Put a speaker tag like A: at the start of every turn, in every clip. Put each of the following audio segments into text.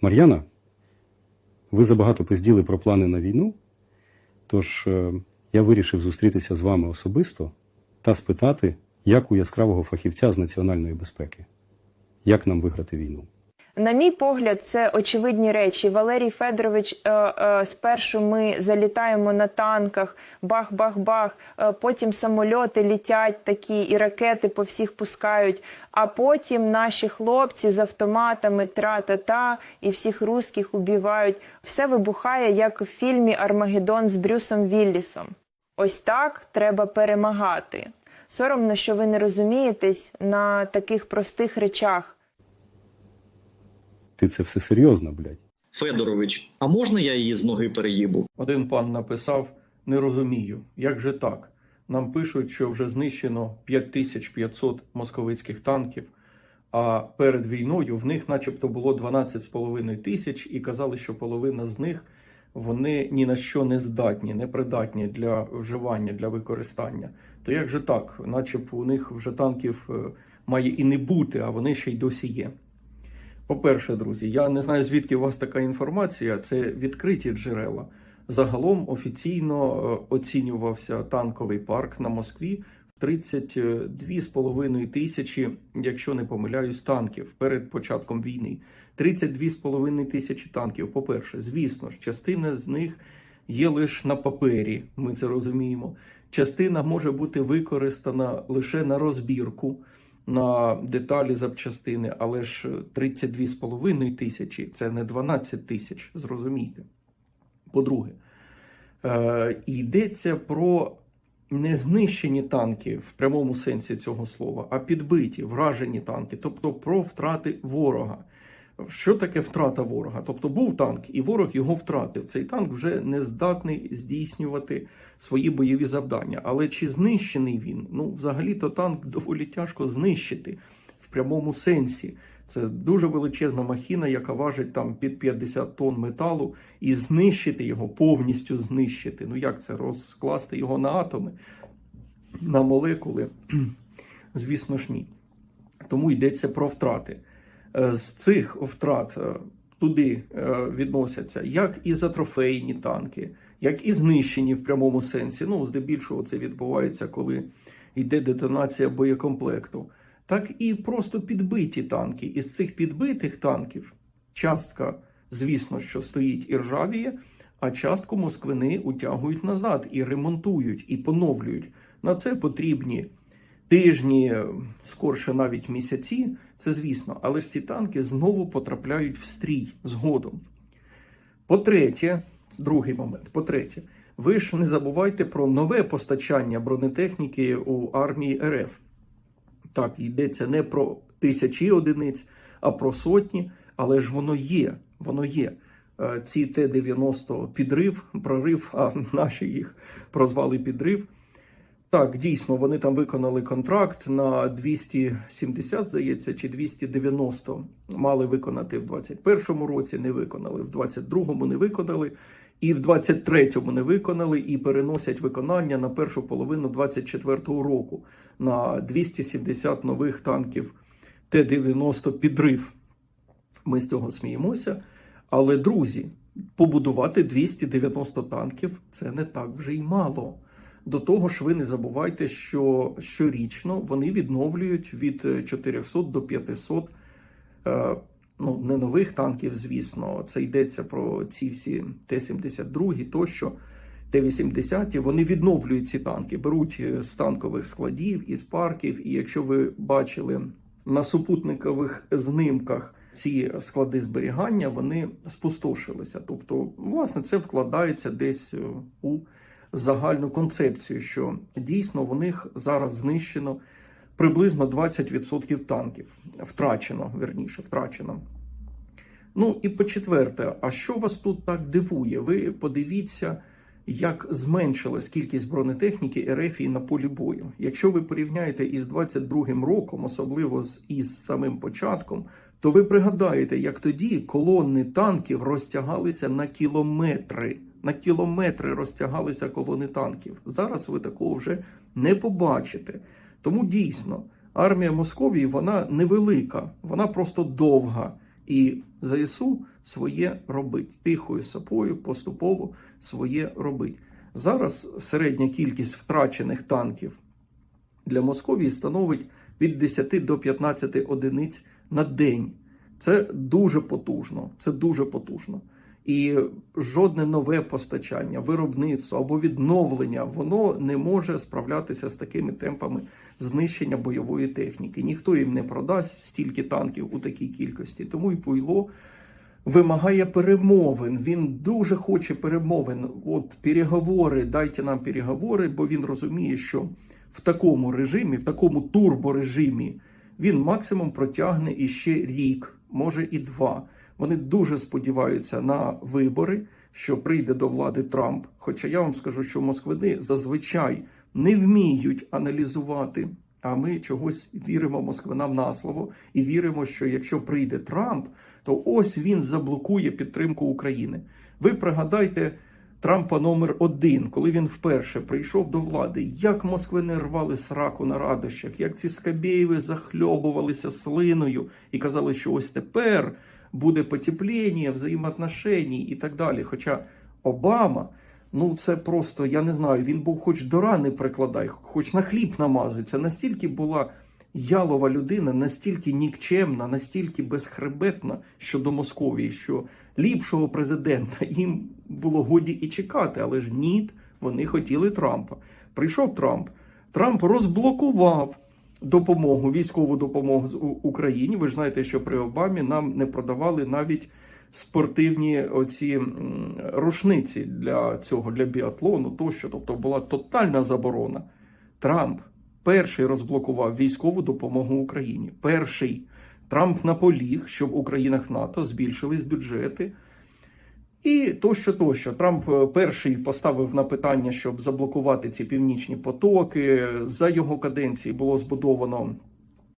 A: Мар'яна, ви забагато пизділи про плани на війну, тож е, я вирішив зустрітися з вами особисто та спитати, як у яскравого фахівця з національної безпеки, як нам виграти війну.
B: На мій погляд, це очевидні речі. Валерій Федорович, е, е, спершу ми залітаємо на танках, бах-бах-бах, е, потім самольоти літять такі і ракети по всіх пускають. А потім наші хлопці з автоматами тра-та-та і всіх русських убивають. Все вибухає, як в фільмі Армагеддон з Брюсом Віллісом. Ось так треба перемагати. Соромно, що ви не розумієтесь на таких простих речах.
A: Ти це все серйозно, блядь.
C: Федорович, а можна я її з ноги переїбу?
D: Один пан написав: не розумію, як же так? Нам пишуть, що вже знищено 5500 московицьких танків, а перед війною в них, начебто, було 12,5 тисяч, і казали, що половина з них вони ні на що не здатні, не придатні для вживання, для використання. То як же так? Начебто у них вже танків е, має і не бути, а вони ще й досі є. По-перше, друзі, я не знаю, звідки у вас така інформація. Це відкриті джерела. Загалом офіційно е, оцінювався танковий парк на Москві в 32,5 тисячі, якщо не помиляюсь, танків перед початком війни. 32,5 тисячі танків. По-перше, звісно ж, частина з них є лише на папері. Ми це розуміємо. Частина може бути використана лише на розбірку на деталі запчастини, але ж 32,5 тисячі це не 12 тисяч, зрозумійте. По-друге, е, йдеться про не знищені танки в прямому сенсі цього слова, а підбиті, вражені танки, тобто про втрати ворога. Що таке втрата ворога? Тобто був танк, і ворог його втратив. Цей танк вже не здатний здійснювати свої бойові завдання. Але чи знищений він? Ну, взагалі-то танк доволі тяжко знищити в прямому сенсі. Це дуже величезна махіна, яка важить там під 50 тонн металу, і знищити його, повністю знищити. Ну як це розкласти його на атоми, на молекули? Звісно ж, ні. Тому йдеться про втрати. Е, З цих втрат е, туди е, відносяться як і затрофейні танки, як і знищені в прямому сенсі. Ну, здебільшого це відбувається, коли йде детонація боєкомплекту, так і просто підбиті танки. Із цих підбитих танків частка, звісно, що стоїть і ржавіє, а частку москвини утягують назад і ремонтують, і поновлюють. На це потрібні тижні, скорше навіть місяці, це звісно, але ж ці танки знову потрапляють в стрій згодом. По-третє, другий момент, по-третє, ви ж не забувайте про нове постачання бронетехніки у армії РФ. Так, йдеться не про тисячі одиниць, а про сотні, але ж воно є. Воно є. Е, Ці Т-90 підрив, прорив, а наші їх прозвали підрив. Так, дійсно, вони там виконали контракт на 270, здається, чи 290 мали виконати в 21-му році, не виконали, в 22-му не виконали, і в 23-му не виконали, і переносять виконання на першу половину 24-го року на 270 нових танків Т-90 підрив. Ми з цього сміємося. Але, друзі, побудувати 290 танків це не так вже й мало. До того ж, ви не забувайте, що щорічно вони відновлюють від 400 до 500 е, ну, не нових танків, звісно. Це йдеться про ці всі Т-72 тощо. Т-80, вони відновлюють ці танки, беруть з танкових складів, із парків. І якщо ви бачили на супутникових знимках ці склади зберігання, вони спустошилися. Тобто, власне, це вкладається десь е, у загальну концепцію, що дійсно в них зараз знищено приблизно 20% танків. Втрачено, верніше, втрачено. Ну і по-четверте, а що вас тут так дивує? Ви подивіться, як зменшилась кількість бронетехніки РФ на полі бою. Якщо ви порівняєте із 22-м роком, особливо з із самим початком, то ви пригадаєте, як тоді колони танків розтягалися на кілометри. На кілометри розтягалися колони танків. Зараз ви такого вже не побачите. Тому дійсно армія Московії вона невелика, вона просто довга. І ЗСУ своє робить. Тихою сапою поступово своє робить. Зараз середня кількість втрачених танків для Московії становить від 10 до 15 одиниць на день. Це дуже потужно. Це дуже потужно. І жодне нове постачання, виробництво або відновлення воно не може справлятися з такими темпами знищення бойової техніки. Ніхто їм не продасть стільки танків у такій кількості. Тому і Пуйло вимагає перемовин. Він дуже хоче перемовин. От переговори, дайте нам переговори, бо він розуміє, що в такому режимі, в такому турборежимі, він максимум протягне іще рік, може і два. Вони дуже сподіваються на вибори, що прийде до влади Трамп. Хоча я вам скажу, що москвини зазвичай не вміють аналізувати. А ми чогось віримо москвинам на слово і віримо, що якщо прийде Трамп, то ось він заблокує підтримку України. Ви пригадайте Трампа номер один, коли він вперше прийшов до влади, як москвини рвали сраку на радощах, як ці Скабєєви захльобувалися слиною і казали, що ось тепер буде потепління, взаємоотношеній і так далі. Хоча Обама, ну це просто, я не знаю, він був хоч до рани прикладай, хоч на хліб намазуй. Це настільки була ялова людина, настільки нікчемна, настільки безхребетна щодо Московії, що ліпшого президента їм було годі і чекати, але ж ні, вони хотіли Трампа. Прийшов Трамп. Трамп розблокував допомогу, військову допомогу з Україні. Ви ж знаєте, що при Обамі нам не продавали навіть спортивні оці рушниці для цього, для біатлону тощо. Тобто була тотальна заборона. Трамп перший розблокував військову допомогу Україні. Перший Трамп наполіг, щоб у країнах НАТО збільшились бюджети. І тощо, тощо. Трамп е, перший поставив на питання, щоб заблокувати ці північні потоки. За його каденції було збудовано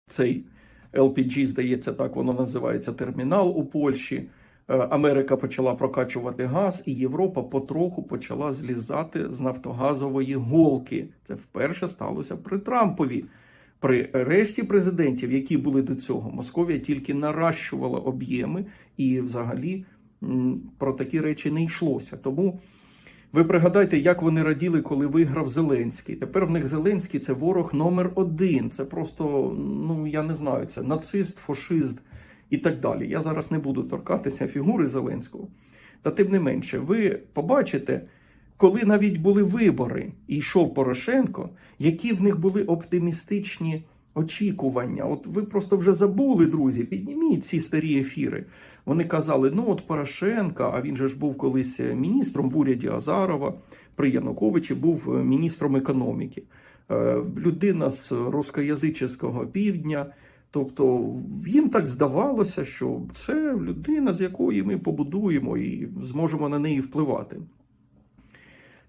D: цей LPG, здається, так воно називається термінал у Польщі. Е, Америка почала прокачувати газ, і Європа потроху почала злізати з нафтогазової голки. Це вперше сталося при Трампові. При решті президентів, які були до цього, Московія тільки наращувала об'єми і взагалі про такі речі не йшлося. Тому ви пригадайте, як вони раділи, коли виграв Зеленський. Тепер в них Зеленський це ворог номер один. Це просто, ну я не знаю, це нацист, фашист і так далі. Я зараз не буду торкатися фігури Зеленського. Та тим не менше, ви побачите, коли навіть були вибори і йшов Порошенко, які в них були оптимістичні очікування. От ви просто вже забули, друзі, підніміть ці старі ефіри. Вони казали: ну от Порошенка, а він же ж був колись міністром в уряді Азарова, при Януковичі був міністром економіки. Е, Людина з рускоязичного півдня. Тобто їм так здавалося, що це людина, з якої ми побудуємо і зможемо на неї впливати.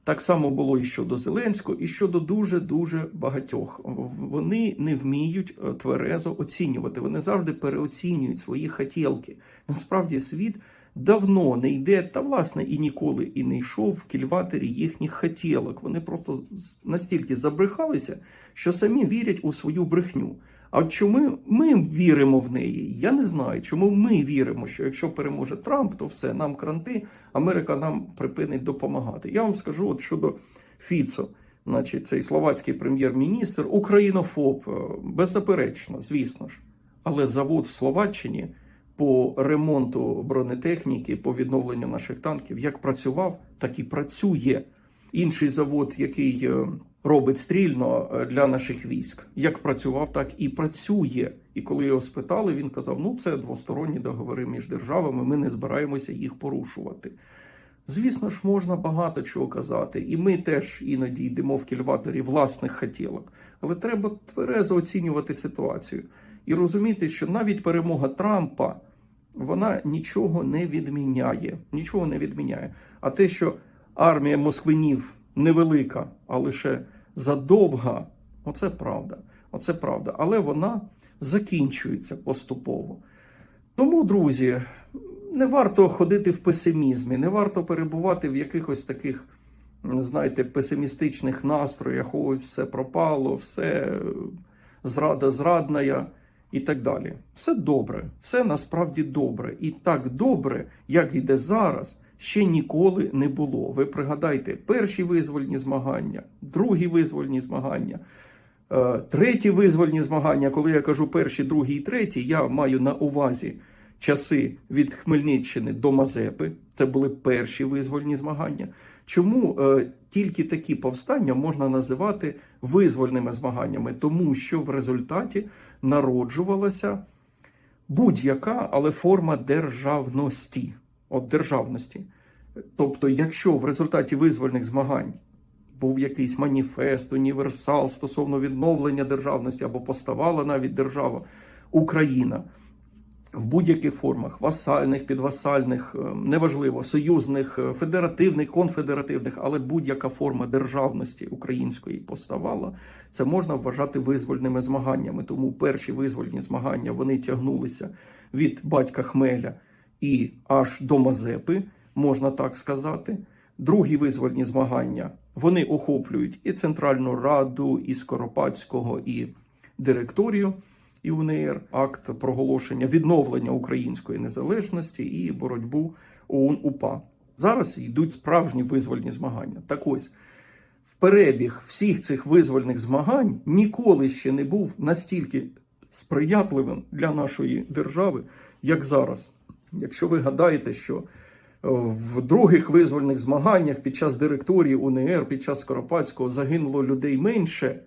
D: Так само було і щодо Зеленського, і щодо дуже дуже багатьох. Вони не вміють е, тверезо оцінювати. Вони завжди переоцінюють свої хотілки. Насправді світ давно не йде, та власне і ніколи і не йшов в кільватері їхніх хотілок. Вони просто настільки забрехалися, що самі вірять у свою брехню. А чому ми віримо в неї? Я не знаю. Чому ми віримо, що якщо переможе Трамп, то все, нам кранти, Америка нам припинить допомагати. Я вам скажу от щодо Фіцо, значить, цей словацький прем'єр-міністр, українофоб, е, беззаперечно, звісно ж. Але завод в Словаччині по ремонту бронетехніки, по відновленню наших танків, як працював, так і працює. Інший завод, який е, робить стрільно е, для наших військ, як працював, так і працює. І коли його спитали, він казав: ну це двосторонні договори між державами, ми не збираємося їх порушувати. Звісно ж, можна багато чого казати, і ми теж іноді йдемо в кільваторі власних хотілок. Але треба тверезо оцінювати ситуацію і розуміти, що навіть перемога Трампа вона нічого не відміняє. Нічого не відміняє. А те, що армія москвинів невелика, а лише задовга, оце правда. Оце правда. Але вона закінчується поступово. Тому, друзі, не варто ходити в песимізмі, не варто перебувати в якихось таких, знаєте, песимістичних настроях. Ой, все пропало, все зрада зрадна. і так далі. Все добре, все насправді добре. І так добре, як іде зараз, ще ніколи не було. Ви пригадайте перші визвольні змагання, другі визвольні змагання. Е, Треті визвольні змагання, коли я кажу перші, другі і треті, я маю на увазі часи від Хмельниччини до Мазепи. Це були перші визвольні змагання. Чому е, тільки такі повстання можна називати визвольними змаганнями? Тому що в результаті народжувалася будь-яка, але форма державності. От державності. Тобто, якщо в результаті визвольних змагань був якийсь маніфест, універсал стосовно відновлення державності або поставала навіть держава Україна в будь-яких формах васальних, підвасальних, е, неважливо, союзних, е, федеративних, конфедеративних, але будь-яка форма державності української поставала, це можна вважати визвольними змаганнями. Тому перші визвольні змагання вони тягнулися від батька Хмеля і аж до Мазепи, можна так сказати. Другі визвольні змагання вони охоплюють і Центральну Раду, і Скоропадського, і директорію і УНР, акт проголошення відновлення української незалежності і боротьбу ОУН УПА. Зараз йдуть справжні визвольні змагання. Так ось в перебіг всіх цих визвольних змагань ніколи ще не був настільки сприятливим для нашої держави, як зараз. Якщо ви гадаєте, що е, в других визвольних змаганнях під час директорії УНР, під час Скоропадського загинуло людей менше,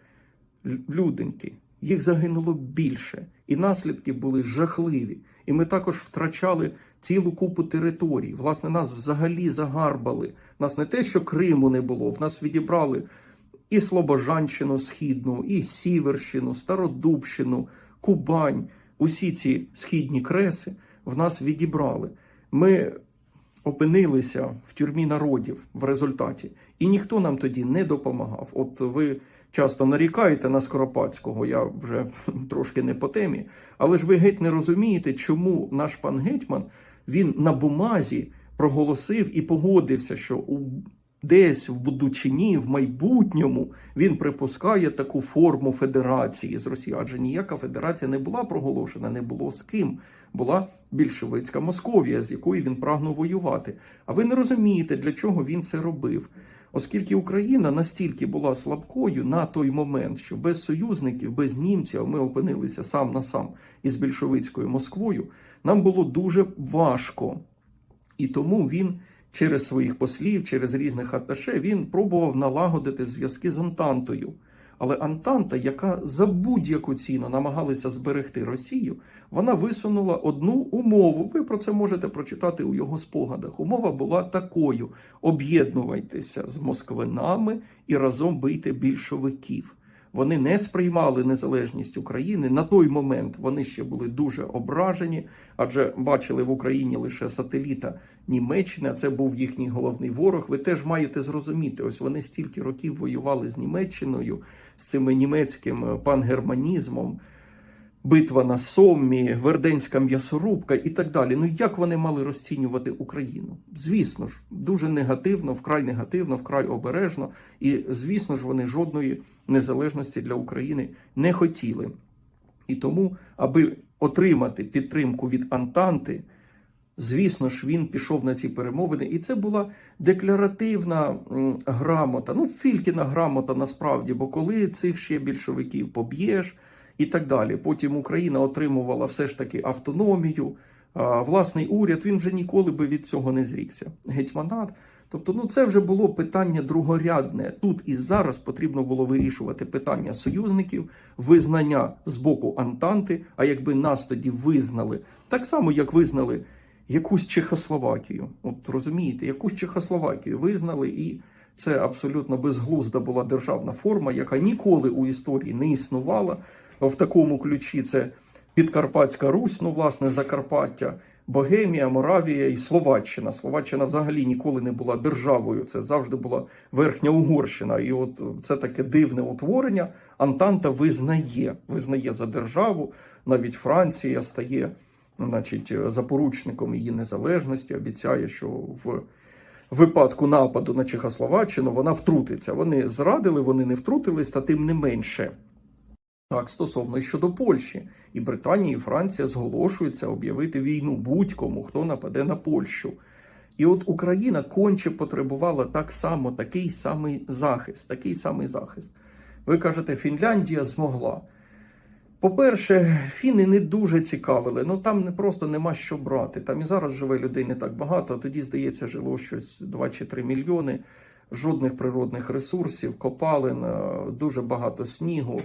D: люденьки, їх загинуло більше, і наслідки були жахливі. І ми також втрачали цілу купу територій. Власне, нас взагалі загарбали. Нас не те, що Криму не було, в нас відібрали і Слобожанщину східну, і Сіверщину, Стародубщину, Кубань. Усі ці східні креси в нас відібрали. Ми опинилися в тюрмі народів в результаті, і ніхто нам тоді не допомагав. От ви часто нарікаєте на Скоропадського, я вже трошки не по темі, але ж ви геть не розумієте, чому наш пан гетьман він на бумазі проголосив і погодився, що у десь в будучині, в майбутньому він припускає таку форму федерації з Росією. Адже ніяка федерація не була проголошена, не було з ким. Була більшовицька Московія, з якою він прагнув воювати. А ви не розумієте, для чого він це робив. Оскільки Україна настільки була слабкою на той момент, що без союзників, без німців ми опинилися сам на сам із більшовицькою Москвою, нам було дуже важко. І тому він через своїх послів, через різних аташе, він пробував налагодити зв'язки з Антантою. Але Антанта, яка за будь-яку ціну намагалася зберегти Росію, вона висунула одну умову. Ви про це можете прочитати у його спогадах. Умова була такою: об'єднувайтеся з москвинами і разом бийте більшовиків. Вони не сприймали незалежність України. На той момент вони ще були дуже ображені, адже бачили в Україні лише сателіта Німеччини, а це був їхній головний ворог. Ви теж маєте зрозуміти, ось вони стільки років воювали з Німеччиною, з цим німецьким пангерманізмом. Битва на Соммі, Верденська м'ясорубка і так далі. Ну як вони мали розцінювати Україну? Звісно ж, дуже негативно, вкрай негативно, вкрай обережно. І звісно ж, вони жодної незалежності для України не хотіли. І тому, аби отримати підтримку від Антанти, звісно ж, він пішов на ці перемовини, і це була декларативна грамота. Ну, Фількіна грамота насправді, бо коли цих ще більшовиків поб'єш і так далі. Потім Україна отримувала все ж таки автономію, власний уряд. Він вже ніколи би від цього не зрікся. Гетьманат. Тобто, ну це вже було питання другорядне. Тут і зараз потрібно було вирішувати питання союзників, визнання з боку Антанти. А якби нас тоді визнали, так само як визнали якусь Чехословакію. От розумієте, якусь Чехословакію визнали, і це абсолютно безглузда була державна форма, яка ніколи у історії не існувала в такому ключі. Це Підкарпатська Русь, ну власне Закарпаття. Богемія, Моравія і Словаччина. Словаччина взагалі ніколи не була державою. Це завжди була верхня Угорщина. І от це таке дивне утворення. Антанта визнає, визнає за державу. Навіть Франція стає, значить, запоручником її незалежності. Обіцяє, що в випадку нападу на Чехословаччину вона втрутиться. Вони зрадили, вони не втрутились, та тим не менше. Так, стосовно щодо Польщі, і Британія, і Франція зголошуються об'явити війну будь-кому, хто нападе на Польщу. І от Україна конче потребувала так само такий самий захист, такий самий захист. Ви кажете, Фінляндія змогла. По-перше, фіни не дуже цікавили. Ну там не просто нема що брати. Там і зараз живе людей не так багато. Тоді, здається, жило щось 2 чи 3 мільйони. Жодних природних ресурсів, копалин, е, дуже багато снігу,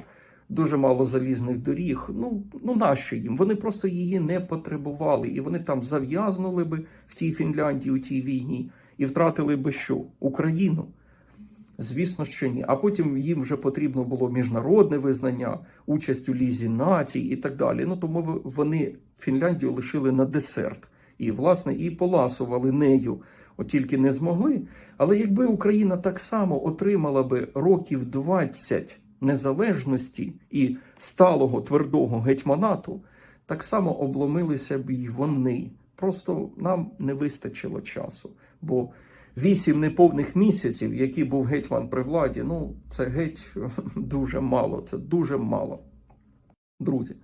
D: дуже мало залізних доріг. Ну, ну нащо їм? Вони просто її не потребували. І вони там зав'язнули би в тій Фінляндії, у тій війні, і втратили би що? Україну. Звісно, що ні. А потім їм вже потрібно було міжнародне визнання, участь у лізі націй і так далі. Ну тому вони Фінляндію лишили на десерт і, власне, і поласували нею, от тільки не змогли. Але якби Україна так само отримала би років 20 незалежності і сталого твердого гетьманату, так само обломилися б і вони. Просто нам не вистачило часу. Бо вісім неповних місяців, які був гетьман при владі, ну це геть дуже мало. Це дуже мало. Друзі.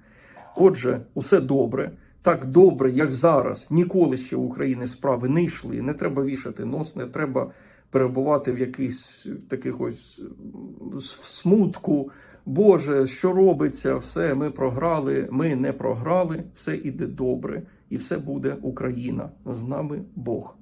D: Отже, усе добре. Так добре, як зараз. Ніколи ще в України справи не йшли. Не треба вішати нос, не треба перебувати в якийсь таких ось в смутку. Боже, що робиться? Все, ми програли, ми не програли, все іде добре, і все буде Україна. З нами Бог.